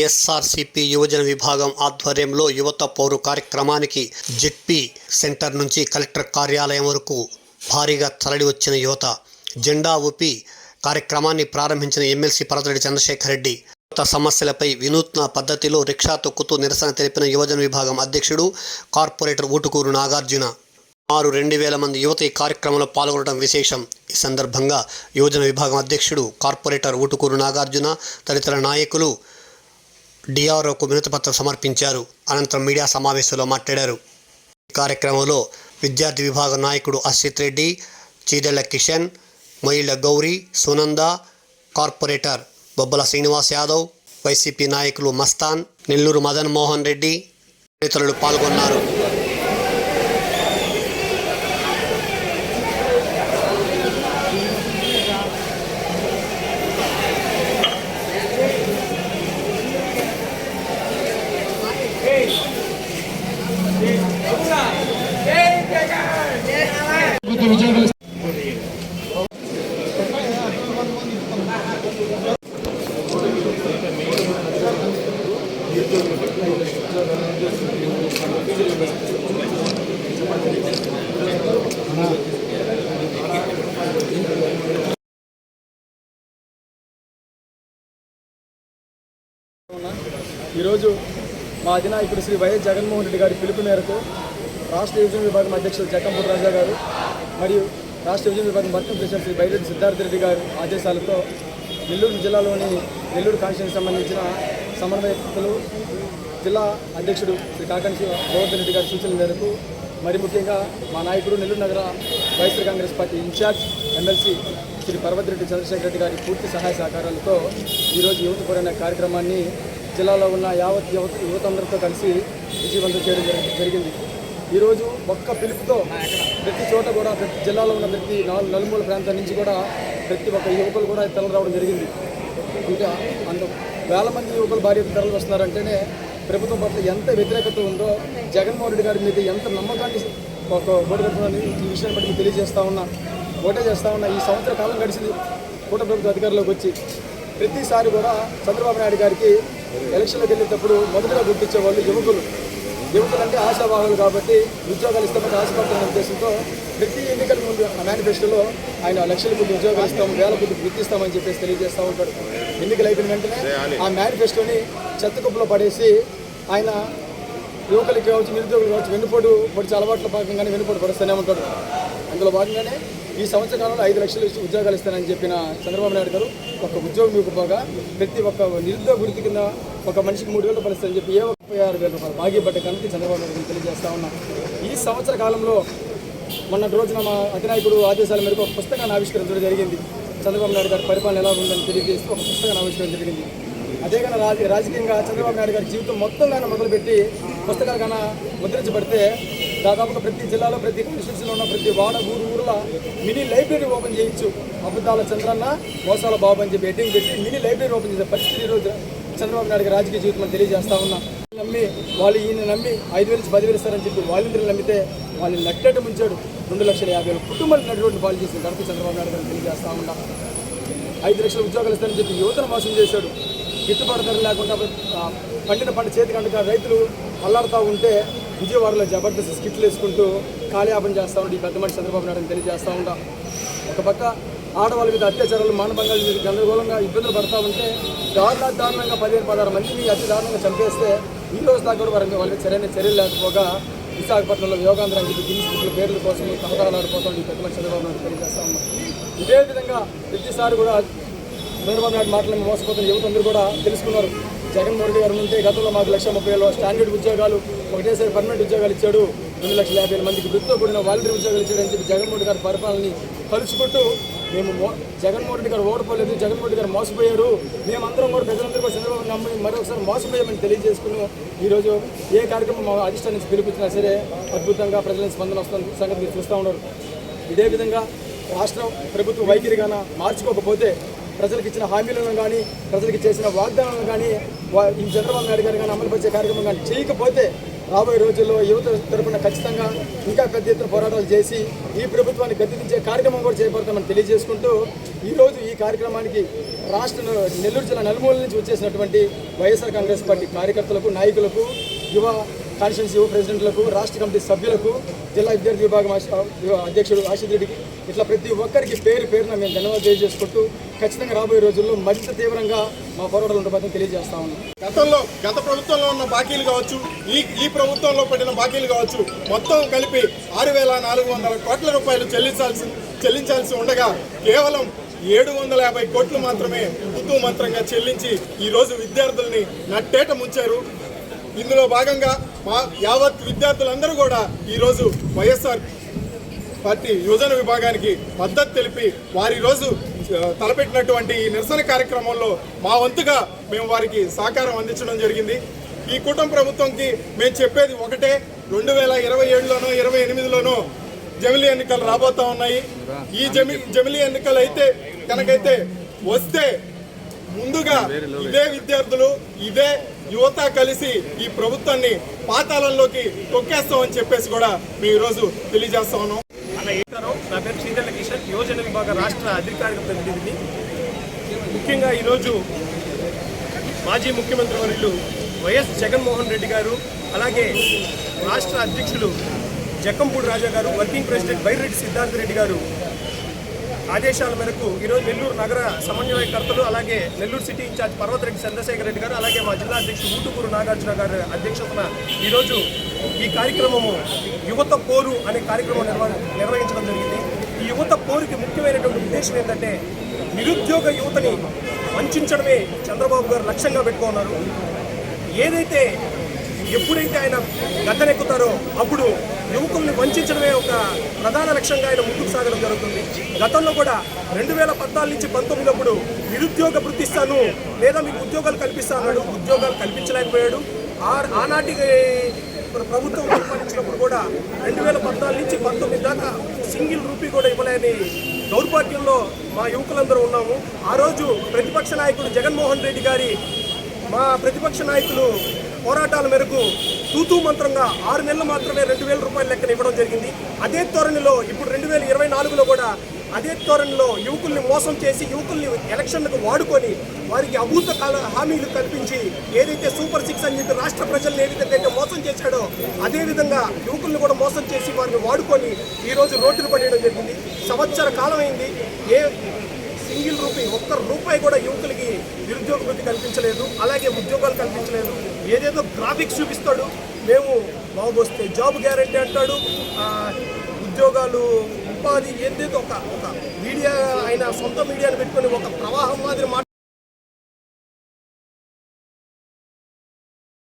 SRCP యువజన విభాగం ఆధ్వర్యంలో యువత పౌరు కార్యక్రమానికి జెడ్పీ సెంటర్ నుంచి కలెక్టర్ కార్యాలయం వరకు భారీగా తరలి వచ్చిన యువత జెండా ఊపి కార్యక్రమాన్ని ప్రారంభించిన ఎమ్మెల్సీ పరదరెడ్డి చంద్రశేఖర్ రెడ్డి. యువత సమస్యలపై వినూత్న పద్ధతిలో రిక్షా తొక్కుతూ నిరసన తెలిపిన యువజన విభాగం అధ్యక్షుడు కార్పొరేటర్ ఊటుకూరు నాగార్జున. సుమారు రెండు వేల మంది యువత ఈ కార్యక్రమంలో పాల్గొనడం విశేషం. ఈ సందర్భంగా యువజన విభాగం అధ్యక్షుడు కార్పొరేటర్ ఊటుకూరు నాగార్జున తదితర నాయకులు డిఆర్ఓకు వినతిపత్రం సమర్పించారు. అనంతరం మీడియా సమావేశంలో మాట్లాడారు. ఈ కార్యక్రమంలో విద్యార్థి విభాగం నాయకుడు అశ్విత్ రెడ్డి చీదెళ్ళ కిషన్ మొయిళ్ళ గౌరీ సునంద కార్పొరేటర్ బొబ్బల శ్రీనివాస్ యాదవ్ వైసీపీ నాయకులు మస్తాన్ నెల్లూరు మదన్ మోహన్ రెడ్డి తదితరులు పాల్గొన్నారు. ఈరోజు మా అధినాయకుడు శ్రీ వైఎస్ జగన్మోహన్ రెడ్డి గారి పిలుపు మేరకు రాష్ట్ర యువజన విభాగం అధ్యక్షుడు జక్కంపూడి రాజా గారు మరియు రాష్ట్ర యువజన విభాగం వర్కింగ్ ప్రెసిడెంట్ శ్రీ బైరెడ్డి సిద్ధార్థ రెడ్డి గారి ఆదేశాలతో నెల్లూరు జిల్లాలోని నెల్లూరు కాన్స్టిట్యూన్సీకి సంబంధించిన సమన్వయకులు జిల్లా అధ్యక్షుడు శ్రీ కాకని గోవర్ధన్ రెడ్డి గారి సూచనల మేరకు మరి ముఖ్యంగా మా నాయకుడు నెల్లూరు నగర YSR Congress party incharge MLC Shri Parvathireddy Chandrashekar Reddy గారి పూర్తి సహాయ సహకారాలతో ఈరోజు యువత కోరిన కార్యక్రమాన్ని జిల్లాలో ఉన్న యావత్ యువత యువతందరితో కలిసి విజయవంతం చేయడం జరిగింది. ఈరోజు ఒక్క పిలుపుతో ప్రతి చోట కూడా ప్రతి జిల్లాలో ఉన్న ప్రతి నాలుగు నలుమూల ప్రాంతాల నుంచి కూడా ప్రతి ఒక్క యువకులు కూడా తరలి రావడం జరిగింది. ఇంకా అంత వేల మంది యువకులు భారీ ఎత్తున తరలి వస్తున్నారంటేనే ప్రభుత్వం పట్ల ఎంత వ్యతిరేకత ఉందో జగన్మోహన్ రెడ్డి గారి మీద ఎంత నమ్మకాన్ని ఒక ఓటు ఈ విషయాన్ని బట్టి తెలియజేస్తా ఉన్నా ఓటే చేస్తా ఉన్నా ఈ సంవత్సర కాలం గడిచింది కూట ప్రభుత్వ అధికారంలోకి వచ్చి ప్రతిసారి కూడా చంద్రబాబు నాయుడు గారికి ఎలక్షన్లోకి వెళ్ళేటప్పుడు మొదటగా గుర్తించే వాళ్ళు యువకులు. యువకులు అంటే ఆశావాహులు కాబట్టి ఉద్యోగాలు ఇస్తామని ఆశపడుతున్న ఉద్దేశంతో ప్రతి ఎన్నికల ముందు ఆ మేనిఫెస్టోలో ఆయన లక్షల కొద్ది ఉద్యోగాలు ఇస్తాం వేల కొద్ది గుర్తిస్తామని చెప్పేసి తెలియజేస్తూ ఉంటాడు. ఎన్నికలు అయిపోయిన వెంటనే ఆ మేనిఫెస్టోని చెత్త కుప్పలో పడేసి ఆయన యువకులకి కావచ్చు నిరుద్యోగులు కావచ్చు వెన్నుపోటు పొడిచే అలవాట్ల భాగంగానే వెన్నుపోటు పడుస్తూనే ఉంటాడు. అందులో భాగంగానే ఈ సంవత్సర కాలంలో ఐదు లక్షలు ఇచ్చి ఉద్యోగాలు ఇస్తానని చెప్పిన చంద్రబాబు నాయుడు గారు ఒక ఉద్యోగం ఇవ్వకపోగా ప్రతి ఒక్క నిరుద్యోగ వృత్తి కింద ఒక మనిషికి మూడు వేల రూపాయలు ఇస్తారని చెప్పి ఏ ముప్పై ఆరు వేల రూపాయలు భాగ్యపడ్డ కనుక చంద్రబాబు నాయుడు తెలియజేస్తా ఉన్నా. ఈ సంవత్సర కాలంలో మొన్నటి రోజున మా అధినాయకుడు ఆదేశాల మేరకు ఒక పుస్తకాన్ని ఆవిష్కరించడం జరిగింది. చంద్రబాబు నాయుడు గారి పరిపాలన ఎలా ఉందని తెలియజేస్తూ ఒక పుస్తకాన్ని ఆవిష్కరించడం జరిగింది. అదే కానీ రాజ రాజకీయంగా చంద్రబాబు నాయుడు గారి జీవితం మొత్తం కానీ మొదలుపెట్టి పుస్తకాలు కన్నా ముద్రించబడితే దాదాపుగా ప్రతి జిల్లాలో ప్రతి కాన్స్టిట్యూన్సీలో ఉన్న ప్రతి వాడ ఊరు ఊర్లో మినీ లైబ్రరీ ఓపెన్ చేయొచ్చు. అబద్ధాల చంద్రన్న మోసాల బాబు అని చెప్పి ఎడ్డింగ్ పెట్టి మినీ లైబ్రరీ ఓపెన్ చేసే పరిస్థితి ఈరోజు చంద్రబాబు నాయుడు రాజకీయ జీవితం తెలియజేస్తా ఉన్నా. నమ్మి వాళ్ళు ఈయన నమ్మి ఐదు వేలు పదివేలు ఇస్తారని చెప్పి వాలంటీర్లు నమ్మితే వాళ్ళని నట్టట ముంచాడు రెండు లక్షల యాభై వేల కుటుంబాలు నటువంటి పాలు చేసిన గడప చంద్రబాబు నాయుడు గారిని తెలియజేస్తా ఉన్నా. ఐదు లక్షల ఉద్యోగాలు ఇస్తారని చెప్పి యువతను మోసం చేశాడు. గిట్టుబాటు ధర లేకుండా పండిన పంట చేతికి రైతులు అల్లాడుతూ ఉంటే విజయవాడలో జబర్దస్త్ స్కిట్లు వేసుకుంటూ కాలయాపన చేస్తూ ఉంటే ఈ పెద్ద మనిషి చంద్రబాబు నాయుడు తెలియజేస్తూ ఉంటాం ఒక పక్క ఆడవాళ్ళ మీద అత్యాచారాలు మానభంగాల మీద గందరగోళంగా ఇబ్బందులు పడతా ఉంటే దారుణ దారుణంగా పదిహేను పదహారు మందిని అతి దారుణంగా చంపేస్తే ఈ రోజు దాకా కూడా వారికి వాళ్ళకి సరైన చర్యలు లేకపోగా విశాఖపట్నంలో యోగాంధ్ర అని చెప్పి గిన్నెస్ పేర్ల కోసం తహతహలాడిపోతుంది ఈ పెద్ద మనిషి చంద్రబాబు నాయుడు తెలియజేస్తా ఉన్నాం. ఇదే విధంగా ప్రతిసారి కూడా చంద్రబాబు నాయుడు మాటలను మోసపోతున్న యువత అందరూ కూడా తెలుసుకున్నారు. జగన్మోహన్ రెడ్డి గారు ఉంటే గతంలో మాకు లక్ష ముప్పై వేల స్టాండర్డ్ ఉద్యోగాలు ఒకటేసారి పర్మనెంట్ ఉద్యోగాలు ఇచ్చాడు. రెండు లక్షల యాభై వేల మందికి వృత్తితో కూడిన వాలంటీర్ ఉద్యోగాలు ఇచ్చాడని చెప్పి జగన్మోహన్ గారి పరిపాలనని తలుచుకుంటూ మేము మో- జగన్మోహన్ రెడ్డి గారు ఓడిపోలేదు జగన్మోహన్ రెడ్డి గారు మోసపోయారు. మేమందరం కూడా ప్రజలందరూ కూడా చంద్రబాబు నమ్మని మరొకసారి మోసపోయామని తెలియజేసుకుని ఈరోజు ఏ కార్యక్రమం మా అధిష్టానం నుంచి పిలిపించినా సరే అద్భుతంగా ప్రజల స్పందన వస్తున్న సంగతి మీరు చూస్తూ ఉన్నారు. ఇదే విధంగా రాష్ట్రం ప్రభుత్వ వైఖరి వైఖరిగాన మార్చుకోకపోతే ప్రజలకు ఇచ్చిన హామీలను కానీ ప్రజలకు చేసిన వాగ్దానాలను కానీ ఈ చంద్రబాబు నాయుడు గారు కానీ అమలుపరిచే కార్యక్రమం కానీ చేయకపోతే రాబోయే రోజుల్లో యువత తరఫున ఖచ్చితంగా ఇంకా పెద్ద ఎత్తున పోరాటాలు చేసి ఈ ప్రభుత్వాన్ని గద్దెదించే కార్యక్రమం కూడా చేపడతామని తెలియజేసుకుంటూ ఈరోజు ఈ కార్యక్రమానికి రాష్ట్ర నెల్లూరు జిల్లా నలుమూల నుంచి వచ్చేసినటువంటి వైఎస్ఆర్ కాంగ్రెస్ పార్టీ కార్యకర్తలకు నాయకులకు యువ కాన్స్టిట్యూన్సీ యువ ప్రెసిడెంట్లకు రాష్ట్ర కమిటీ సభ్యులకు జిల్లా విద్యార్థి విభాగం అధ్యక్షుడు ఆశిత్ రెడ్డికి ఇట్లా ప్రతి ఒక్కరికి పేరు పేరున మేము ధన్యవాదాలు తెలియజేసుకుంటూ ఖచ్చితంగా రాబోయే రోజుల్లో మరింత తీవ్రంగా మా పోరాటాలు ఉండబోతుందని తెలియజేస్తా ఉన్నాం. గతంలో గత ప్రభుత్వంలో ఉన్న బాకీలు కావచ్చు ఈ ఈ ప్రభుత్వంలో పడిన బాకీలు కావచ్చు మొత్తం కలిపి ఆరు వేల నాలుగు వందల కోట్ల రూపాయలు చెల్లించాల్సి చెల్లించాల్సి ఉండగా కేవలం ఏడు వందల యాభై కోట్లు మాత్రమే ఉత్తు మంత్రంగా చెల్లించి ఈరోజు విద్యార్థుల్ని నట్టేట ముంచారు. ఇందులో భాగంగా మా యావత్ విద్యార్థులందరూ కూడా ఈరోజు వైఎస్ఆర్ పార్టీ యువజన విభాగానికి మద్దతు తెలిపి వారి రోజు తలపెట్టినటువంటి ఈ నిరసన కార్యక్రమంలో మా వంతుగా మేము వారికి సహకారం అందించడం జరిగింది. ఈ కూటమి ప్రభుత్వంకి మేము చెప్పేది ఒకటే రెండు వేల ఇరవై ఏడులోనో ఇరవై ఎనిమిదిలోనో జమిలీ ఎన్నికలు రాబోతా ఉన్నాయి. ఈ జమి జమిలీ ఎన్నికలు అయితే కనుకైతే వస్తే ముందుగా ఇదే విద్యార్థులు ఇదే యువత కలిసి ఈ ప్రభుత్వాన్ని పాతాళంలోకి తొక్కేస్తామని చెప్పేసి కూడా మేము ఈరోజు తెలియజేస్తా ఉన్నాం. నా పేరు శ్రీధర్ల కిషన్ యువజన విభాగ రాష్ట్ర అధికారిక ప్రతినిధిని. ముఖ్యంగా ఈరోజు మాజీ ముఖ్యమంత్రి వర్యులు వైఎస్ జగన్మోహన్ రెడ్డి గారు అలాగే రాష్ట్ర అధ్యక్షులు జక్కంపూడి రాజా గారు వర్కింగ్ ప్రెసిడెంట్ బైరెడ్డి సిద్ధార్థ రెడ్డి గారు ఆదేశాల మేరకు ఈరోజు నెల్లూరు నగర సమన్వయకర్తలు అలాగే నెల్లూరు సిటీ ఇన్ఛార్జ్ పర్వతరెడ్డి చంద్రశేఖర్ రెడ్డి గారు అలాగే మా జిల్లా అధ్యక్షుడు ఊటుకూరు నాగార్జున గారి అధ్యక్షతన ఈరోజు ఈ కార్యక్రమము యువత పోరు అనే కార్యక్రమం నిర్వహించడం జరిగింది. ఈ యువత పోరుకి ముఖ్యమైనటువంటి ఉద్దేశం ఏంటంటే నిరుద్యోగ యువతని వంచడమే చంద్రబాబు గారు లక్ష్యంగా పెట్టుకున్నారు. ఏదైతే ఎప్పుడైతే ఆయన గద్దెనెక్కుతారో అప్పుడు యువకుల్ని వంచడమే ఒక ప్రధాన లక్ష్యంగా ఆయన ముందుకు సాగడం జరుగుతుంది. గతంలో కూడా రెండు వేల పద్నాలుగు నుంచి పంతొమ్మిదప్పుడు నిరుద్యోగ వృత్తిస్తాను లేదా మీకు ఉద్యోగాలు కల్పిస్తాను ఉద్యోగాలు కల్పించలేకపోయాడు. ఆ ఆనాటి ప్రభుత్వం పరిపాలించినప్పుడు కూడా రెండు వేల పద్నాలుగు నుంచి పంతొమ్మిది దాకా సింగిల్ రూపీ కూడా ఇవ్వలేని దౌర్భాగ్యంలో మా యువకులందరూ ఉన్నాము. ఆ రోజు ప్రతిపక్ష నాయకుడు జగన్మోహన్ రెడ్డి గారి మా ప్రతిపక్ష నాయకులు పోరాటాల మేరకు తూతూ మంత్రంగా ఆరు నెలలు మాత్రమే రెండు వేల రూపాయల లెక్కన ఇవ్వడం జరిగింది. అదే ధోరణిలో ఇప్పుడు రెండు వేల ఇరవై నాలుగులో కూడా అదే ధోరణిలో యువకుల్ని మోసం చేసి యువకుల్ని ఎలక్షన్లకు వాడుకొని వారికి అభూత కాల హామీలు కల్పించి ఏదైతే సూపర్ సిక్స్ అని చెప్పి రాష్ట్ర ప్రజల్ని ఏ విధంగా మోసం చేశాడో అదేవిధంగా యువకుల్ని కూడా మోసం చేసి వారిని వాడుకొని ఈరోజు రోడ్డును పడేయడం జరిగింది. సంవత్సర కాలం అయింది ఏ సింగిల్ రూపీ ఒక్క రూపాయి కూడా యువకులకి నిరుద్యోగ వృత్తి కల్పించలేదు అలాగే ఉద్యోగాలు కల్పించలేదు. ఏదేదో గ్రాఫిక్స్ చూపిస్తాడు మేము బాబు వస్తే జాబ్ గ్యారంటీ అంటాడు ఉద్యోగాలు ఉపాధి ఏదేదో ఒక ఒక మీడియా ఆయన సొంత మీడియాను పెట్టుకొని ఒక ప్రవాహం మాదిరి మాట్లాడు